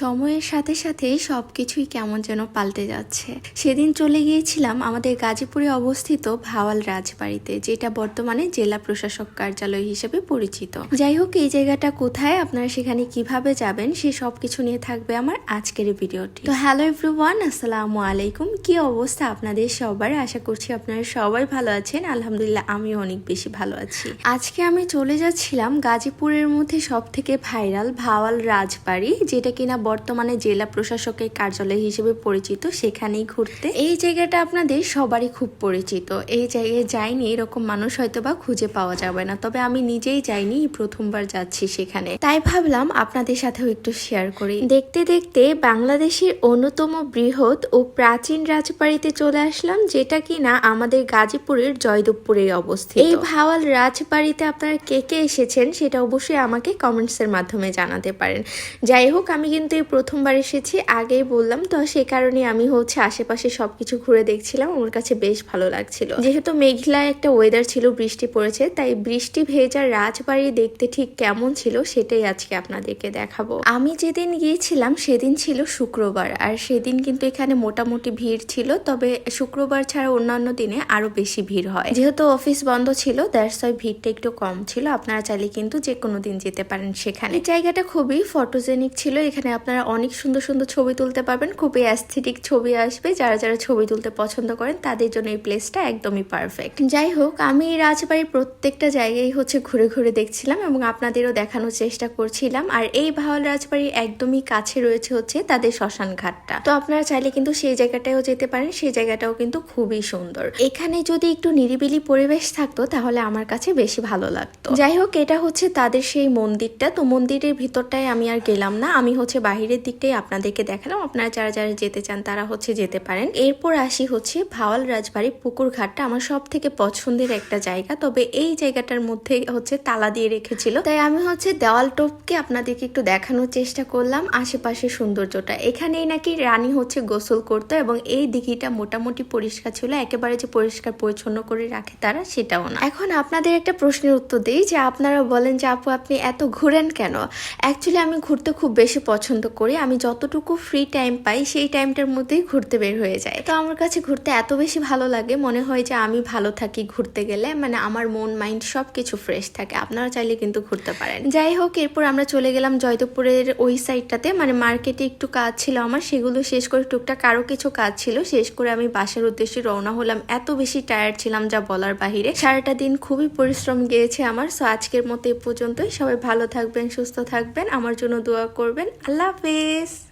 সময়ের সাথে সাথে সবকিছুই কেমন যেন পাল্টে যাচ্ছে। সেদিন চলে গিয়েছিলাম আমাদের গাজীপুরে অবস্থিত ভাওয়াল রাজবাড়িতে, যেটা বর্তমানে জেলা প্রশাসক কার্যালয় হিসেবে পরিচিত। যাই হোক, এই জায়গাটা কোথায়, আপনারা সেখানে কীভাবে যাবেন, সে সবকিছু নিয়ে থাকবে আমার আজকের ভিডিওটি। তো হ্যালো এভরিওয়ান, আসসালামু আলাইকুম। কি অবস্থা আপনাদের সবার? আশা করছি আপনারা সবাই ভালো আছেন। আলহামদুলিল্লাহ, আমিও অনেক বেশি ভালো আছি। আজকে আমি চলে যাচ্ছিলাম গাজীপুরের মধ্যে সব থেকে ভাইরাল ভাওয়াল রাজবাড়ি, যেটা কিনা বর্তমানে জেলা প্রশাসকের কার্যালয় হিসেবে পরিচিত, সেখানেই ঘুরতে। এই জায়গাটা আপনাদের সবারই খুব পরিচিত। এই জায়গায় যাইনি, এরকম মানুষ হয়তো বা খুঁজে পাওয়া যাবে না। তবে আমি নিজেই যাইনি, প্রথমবার যাচ্ছি সেখানে। তাই ভাবলাম আপনাদের সাথেও একটু শেয়ার করি। দেখতে দেখতে বাংলাদেশের অন্যতম বৃহৎ ও প্রাচীন রাজবাড়িতে চলে আসলাম, যেটা কিনা আমাদের গাজীপুরের জয়দেবপুরে অবস্থিত। এই ভাওয়াল রাজবাড়িতে আপনারা কে কে এসেছেন, সেটা অবশ্যই আমাকে কমেন্টসের মাধ্যমে জানাতে পারেন। যাই হোক, আমি কিন্তু প্রথমবার এসেছি, আগেই বললাম। তো সে কারণে আমি হচ্ছে আশেপাশে সবকিছু ঘুরে দেখছিলাম। আমার কাছে বেশ ভালো লাগছিল। যেহেতু মেঘলা একটা ওয়েদার ছিল, বৃষ্টি পড়েছে, তাই বৃষ্টি ভেজা রাজবাড়ি দেখতে ঠিক কেমন ছিল সেটাই আজকে আপনাদেরকে দেখাবো। আমি যেদিন গিয়েছিলাম, সেদিন ছিল শুক্রবার। আর সেদিন কিন্তু এখানে মোটামুটি ভিড় ছিল, তবে শুক্রবার ছাড়া অন্যান্য দিনে আরও বেশি ভিড় হয়। যেহেতু অফিস বন্ধ ছিল ওয়াই ভিড়টা একটু কম ছিল। আপনারা চাইলে কিন্তু যে কোনো দিন যেতে পারেন সেখানে। জায়গাটা খুবই ফটোজেনিক ছিল। এখানে আপনারা অনেক সুন্দর সুন্দর ছবি তুলতে পারবেন। খুবই অ্যাস্থেটিক ছবি আসবে। যারা যারা ছবি তুলতে পছন্দ করেন, তাদের জন্য এই প্লেসটা একদমই পারফেক্ট যাই হোক, আমি এই রাজবাড়ির প্রত্যেকটা জায়গায় হচ্ছে ঘুরে ঘুরে দেখছিলাম এবং আপনাদেরও দেখানোর চেষ্টা করছিলাম। আর এই ভাওয়াল রাজবাড়ির একদমই কাছে রয়েছে হচ্ছে তাদের শ্মশান ঘাটটা। তো আপনারা চাইলে কিন্তু সেই জায়গাটাও যেতে পারেন। সেই জায়গাটাও কিন্তু খুবই সুন্দর। এখানে যদি একটু নিরিবিলি পরিবেশ থাকতো, তাহলে আমার কাছে বেশি ভালো লাগতো। যাই হোক, এটা হচ্ছে তাদের সেই মন্দিরটা। তো মন্দিরের ভিতরটায় আমি আর গেলাম না। আমি হচ্ছে বাহিরের দিকটাই আপনাদেরকে দেখালাম। আপনারা যারা যারা যেতে চান তারা হচ্ছে যেতে পারেন। এরপর আসি হচ্ছে ভাওয়াল রাজবাড়ি পুকুর ঘাটটা আমার সব থেকে পছন্দের একটা জায়গা। তবে এই জায়গাটার মধ্যে হচ্ছে তালা দিয়ে রেখেছিল। তাই আমি হচ্ছে দেওয়াল টোপকে আপনাদেরকে একটু দেখানোর চেষ্টা করলাম আশেপাশে সৌন্দর্যটা। এখানেই নাকি রানী হচ্ছে গোসল করতো এবং এই দিঘিটা মোটামুটি পরিষ্কার ছিল। একেবারে যে পরিষ্কার পরিচ্ছন্ন করে রাখে তারা সেটাও না। এখন আপনাদের একটা প্রশ্নের উত্তর দিই যে আপনারা বলেন যে আপু আপনি এত ঘুরেন কেন? অ্যাকচুয়ালি আমি ঘুরতে খুব বেশি পছন্দ করি আমি যতটুকু ফ্রি টাইম পাই, সেই টাইমটার মধ্যেই ঘুরতে বের হয়ে যায় তো আমার কাছে ঘুরতে এত বেশি ভালো লাগে, মনে হয় যে আমি ভালো থাকি ঘুরতে গেলে মানে আমার মন মাইন্ড সব কিছু ফ্রেশ থাকে। আপনারা চাইলে কিন্তু ঘুরতে পারেন। যাই হোক, এরপর আমরা চলে গেলাম জয়দেবপুরের ওই সাইডটাতে মানে মার্কেটে একটু কাজ ছিল আমার, সেগুলো শেষ করে টুকটাক আরও কিছু কাজ ছিল। শেষ করে আমি বাসার উদ্দেশ্যে রওনা হলাম। এত বেশি টায়ার্ড ছিলাম যা বলার বাহিরে। সারাটা দিন খুবই পরিশ্রম গিয়েছে আমার। সো আজকের মতো এ পর্যন্তই। সবাই ভালো থাকবেন, সুস্থ থাকবেন। আমার জন্য দোয়া করবেন। আল্লাহ vez!